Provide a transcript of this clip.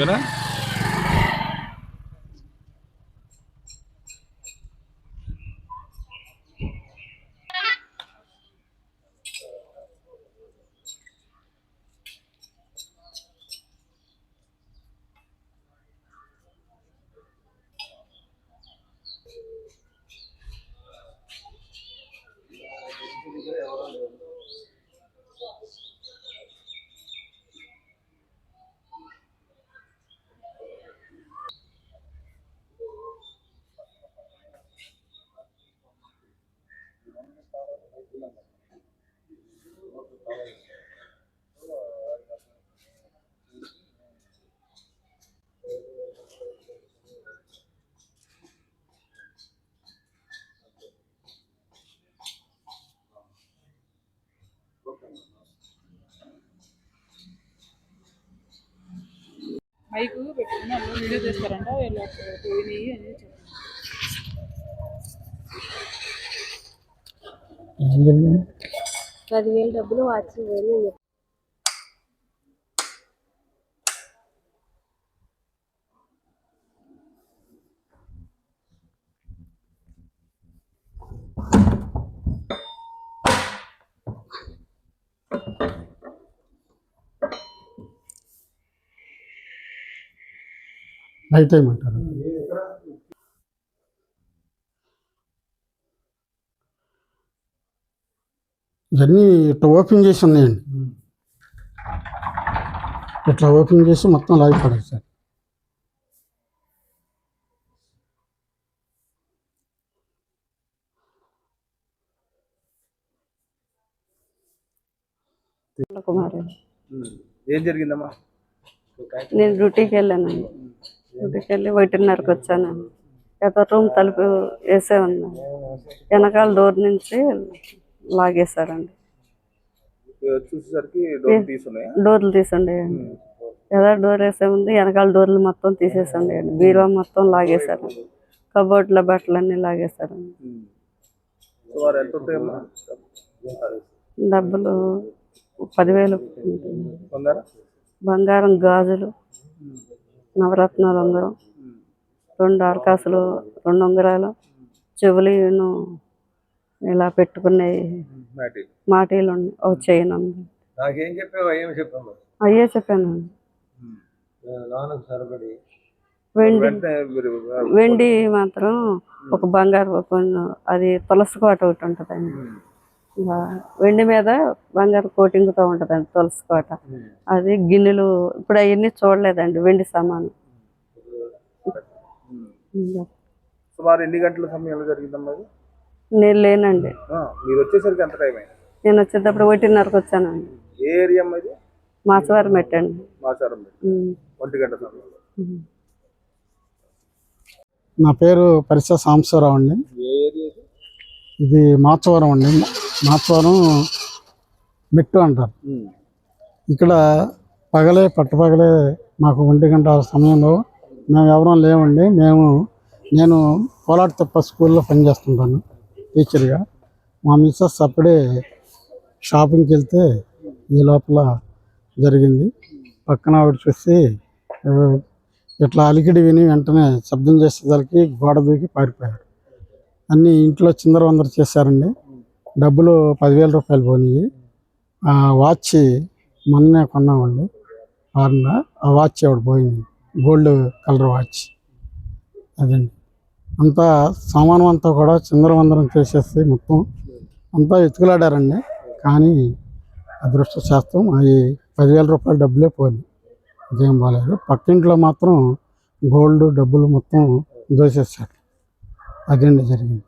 కదా మైక్ పెట్టుకుని వాళ్ళు వీడియో తీస్తారంట వీళ్ళు పోయినాయి అని చెప్పారు. పదివేలు డబ్బులు వాచ్ పోయింది నైట్ టైం అంటారు. ఇవన్నీ ఇట్లా ఓపెన్ చేసి ఉన్నాయండి. ఇట్లా ఓపెన్ చేసి మొత్తం లాగి పడారు సార్. కుమారి ఏం జరిగిందమ్మా? నేను డ్యూటీకి వెళ్ళానండి. డ్యూటీకి వెళ్ళి ఒకటిన్నరకు వచ్చానండి ఏదో రూమ్ తలుపు వేసే ఉంది వెనకాల డోర్ నుంచి లాగేశారండి. డోర్లు తీసండేయండి. ఏదో డోర్ వేసే ఉంది వెనకాల డోర్లు మొత్తం తీసేసండేయండి. బీరువా మొత్తం లాగేశారు. కబోర్డ్లో బట్టలన్నీ లాగేశారండి. ఉంటాయమ్మా? డబ్బులు పదివేలు బంగారం గాజులు. నవరత్నాలు ఉంగరం రెండు ఆరకాసులు రెండు ఉంగరాలు చెవులు ఇలా పెట్టుకున్నాయి మాటీలు ఒక చైన్ ఉంది అయ్యే చెప్పాను. వెండి. వెండి మాత్రం ఒక బంగారు అది తులసి కోట ఒకటి ఉంటుందండి. ఇంకా వెండి మీద బంగారు కోటింగ్తో ఉంటుందండి తులసి కోట. అది గిన్నెలు ఇప్పుడు అవన్నీ చూడలేదండి వెండి సామాను. సుమారు ఎన్ని గంటల సమయంలో జరిగిందమ్మా ఇది? నేను లేనండి. ఆ, మీరు వచ్చేసరికి ఎంత టైం అయింది? నేను వచ్చేటప్పుడు ఒకటిన్నరకు వచ్చానండి. ఏ ఏరియా అమ్మా ఇది? మాచవారం పెట్టండి. ఒంటి గంట సమయంలో ఉమ్. నా పేరు పరిస సాంబశివరావు అండి. ఏ ఏరియా ఇది? ఇది మాచవరం అండి. మాత్వరం మెట్టు అంటారు. ఇక్కడ పగలే పట్టపగలే మాకు ఒంటి గంట సమయంలో మేము ఎవరం లేవండి. మేము నేను కోలాట తప్ప స్కూల్లో పనిచేస్తుంటాను టీచర్గా. మా మిస్సెస్ అప్పుడే షాపింగ్కి వెళ్తే ఈ లోపల జరిగింది. పక్కన ఆవిడ చూసి ఇట్లా అలికిడి విని వెంటనే శబ్దం చేసేసరికి గోడ దూకి పారిపోయారు. అన్నీ ఇంట్లో చిందరవందర చేశారండి. డబ్బులు పదివేల రూపాయలు పోయినాయి ఆ వాచ్ మొన్నే కొన్నామండి వారిన ఆ వాచ్ ఆవిడ పోయింది? Gold colour watch. అదండి. అంతా సామానం అంతా కూడా చిందరవందరం చేసేసి మొత్తం అంతా ఎత్తుకులాడారండి. కానీ అదృష్ట శాస్త్రం అవి పదివేల రూపాయల డబ్బులే పోయింది ఇంకేం బాగాలేదు పక్కింట్లో మాత్రం గోల్డ్ డబ్బులు మొత్తం దోసేసారు అదండి జరిగింది.